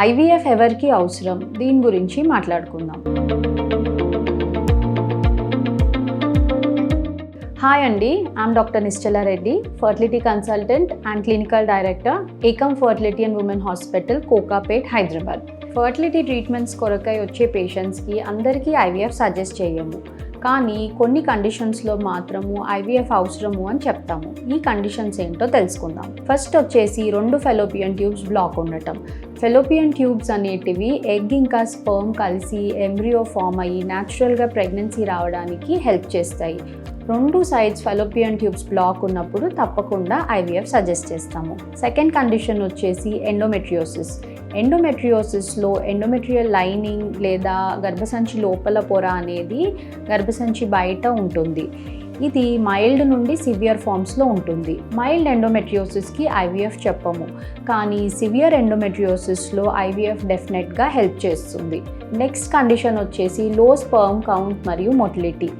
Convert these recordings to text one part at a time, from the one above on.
IVF ఎవరికి అవసరం? దీని గురించి మాట్లాడుకుందాం. హాయ్ అండి I'm doctor Nischala Reddy fertility consultant and clinical director Ekam fertility and women hospital Kokapet Hyderabad fertility treatments కొరకై వచ్చే పేషెంట్స్కి అందరికీ ఐవీఎఫ్ సజెస్ట్ చేయము. కానీ కొన్ని కండిషన్స్లో మాత్రము ఐవీఎఫ్ అవసరము అని చెప్తాము. ఈ కండిషన్స్ ఏంటో తెలుసుకుందాం. ఫస్ట్ వచ్చేసి రెండు ఫెలోపియన్ ట్యూబ్స్ బ్లాక్ ఉండటం. ఫెలోపియన్ ట్యూబ్స్ అనేటివి ఎగ్ ఇంకా స్పర్మ్ కలిసి ఎంబ్రియో ఫామ్ అయ్యి న్యాచురల్గా ప్రెగ్నెన్సీ రావడానికి హెల్ప్ చేస్తాయి. రెండు సైడ్స్ ఫెలోపియన్ ట్యూబ్స్ బ్లాక్ ఉన్నప్పుడు తప్పకుండా ఐవీఎఫ్ సజెస్ట్ చేస్తాము. సెకండ్ కండిషన్ వచ్చేసి ఎండోమెట్రియోసిస్ ఎండోమెట్రియోసిస్లో ఎండోమెట్రియల్ లైనింగ్ లేదా గర్భసంచి లోపల పొర అనేది గర్భసంచి బయట ఉంటుంది. ఇది మైల్డ్ నుండి సివియర్ ఫామ్స్లో ఉంటుంది. మైల్డ్ ఎండోమెట్రియోసిస్కి ఐవీఎఫ్ చెప్పము. కానీ సివియర్ ఎండోమెట్రియోసిస్లో ఐవీఎఫ్ డెఫినెట్గా హెల్ప్ చేస్తుంది. నెక్స్ట్ కండిషన్ వచ్చేసి లో స్పర్మ్ కౌంట్ మరియు motility.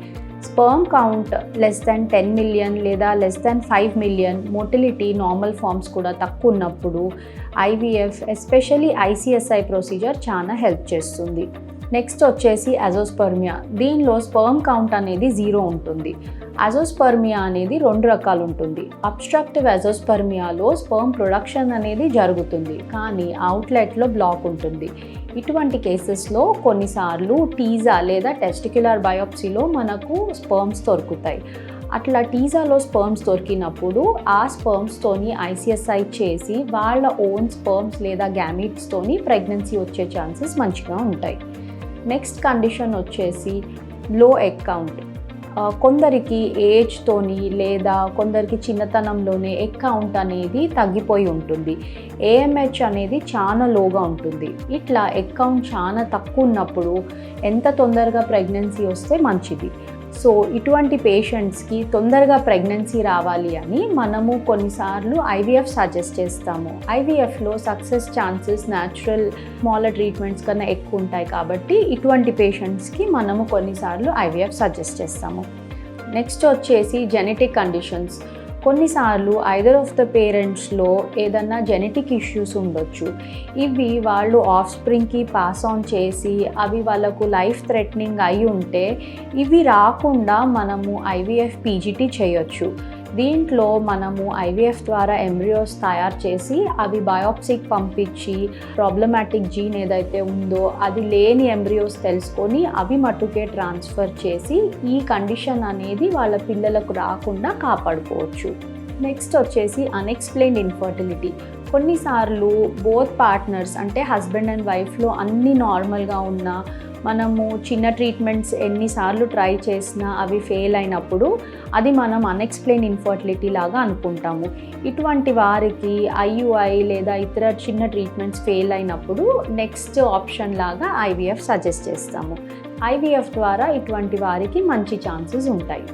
Sperm count less than ten million లేదా less than five million motility normal forms కూడా తక్కువ ఉన్నప్పుడు ఐవీఎఫ్ ఎస్పెషలీ ఐసిఎస్ఐ ప్రొసీజర్ చాలా హెల్ప్ చేస్తుంది. నెక్స్ట్ వచ్చేసి అజోస్పర్మియా. దీనిలో స్పర్మ్ కౌంట్ అనేది జీరో ఉంటుంది. అజోస్పర్మియా అనేది రెండు రకాలు ఉంటుంది. అబ్స్ట్రక్టివ్ అజోస్పర్మియాలో స్పర్మ్ ప్రొడక్షన్ అనేది జరుగుతుంది. కానీ అవుట్లెట్లో బ్లాక్ ఉంటుంది. ఇటువంటి కేసెస్లో కొన్నిసార్లు టీజా లేదా టెస్టిక్యులర్ బయోప్సీలో మనకు స్పర్మ్స్ దొరుకుతాయి. అట్లా టీజాలో స్పర్మ్స్ దొరికినప్పుడు ఆ స్పర్మ్స్తోని ఐసిఎస్ఐ చేసి వాళ్ళ ఓన్ స్పర్మ్స్ లేదా గ్యామిట్స్తోని ప్రెగ్నెన్సీ వచ్చే ఛాన్సెస్ మంచిగా ఉంటాయి. నెక్స్ట్ కండిషన్ వచ్చేసి లో ఎగ్ కౌంట్ కొందరికి ఏజ్తోని లేదా కొందరికి చిన్నతనంలోనే ఎగ్ కౌంట్ అనేది తగ్గిపోయి ఉంటుంది. ఏఎంహెచ్ అనేది చాలా లోగా ఉంటుంది. ఇట్లా ఎగ్ కౌంట్ చాలా తక్కువ ఉన్నప్పుడు ఎంత తొందరగా ప్రెగ్నెన్సీ వస్తే మంచిది. సో ఇటువంటి పేషెంట్స్కి తొందరగా ప్రెగ్నెన్సీ రావాలి అని మనము కొన్నిసార్లు ఐవీఎఫ్ సజెస్ట్ చేస్తాము. ఐవీఎఫ్లో success chances natural smaller treatments కన్నా ఎక్కువ ఉంటాయి కాబట్టి ఇటువంటి పేషెంట్స్కి మనము కొన్నిసార్లు ఐవీఎఫ్ సజెస్ట్ చేస్తాము. నెక్స్ట్ వచ్చేసి జెనెటిక్ కండిషన్స్. కొన్నిసార్లు ఐదర్ ఆఫ్ ద పేరెంట్స్లో ఏదన్నా జెనెటిక్ ఇష్యూస్ ఉండొచ్చు. ఇవి వాళ్ళు ఆఫ్ స్ప్రింగ్కి పాస్ ఆన్ చేసి అవి వాళ్ళకు లైఫ్ థ్రెటనింగ్ అయి ఉంటే ఇవి రాకుండా మనము ఐవీఎఫ్ పీజీటీ చేయొచ్చు. దీంట్లో మనము ఐవీఎఫ్ ద్వారా ఎంబ్రియోస్ తయారు చేసి అవి బయోప్సీకి పంపించి ప్రాబ్లమాటిక్ జీన్ ఏదైతే ఉందో అది లేని ఎంబ్రియోస్ తెలుసుకొని అవి మట్టుకే ట్రాన్స్ఫర్ చేసి ఈ కండిషన్ అనేది వాళ్ళ పిల్లలకు రాకుండా కాపాడుకోవచ్చు. నెక్స్ట్ వచ్చేసి అన్ఎక్స్ప్లెయిన్డ్ ఇన్ఫర్టిలిటీ కొన్నిసార్లు బోత్ పార్ట్నర్స్ అంటే హస్బెండ్ అండ్ వైఫ్లో అన్నీ నార్మల్గా ఉన్నా మనము చిన్న ట్రీట్మెంట్స్ ఎన్నిసార్లు ట్రై చేసినా అవి ఫెయిల్ అయినప్పుడు అది మనం అన్ఎక్స్ప్లెయిన్ ఇన్ఫర్టిలిటీ లాగా అనుకుంటాము. ఇటువంటి వారికి ఐయుఐ లేదా ఇతర చిన్న ట్రీట్మెంట్స్ ఫెయిల్ అయినప్పుడు నెక్స్ట్ ఆప్షన్ లాగా ఐవీఎఫ్ సజెస్ట్ చేస్తాము. ఐవీఎఫ్ ద్వారా ఇటువంటి వారికి మంచి ఛాన్సెస్ ఉంటాయి.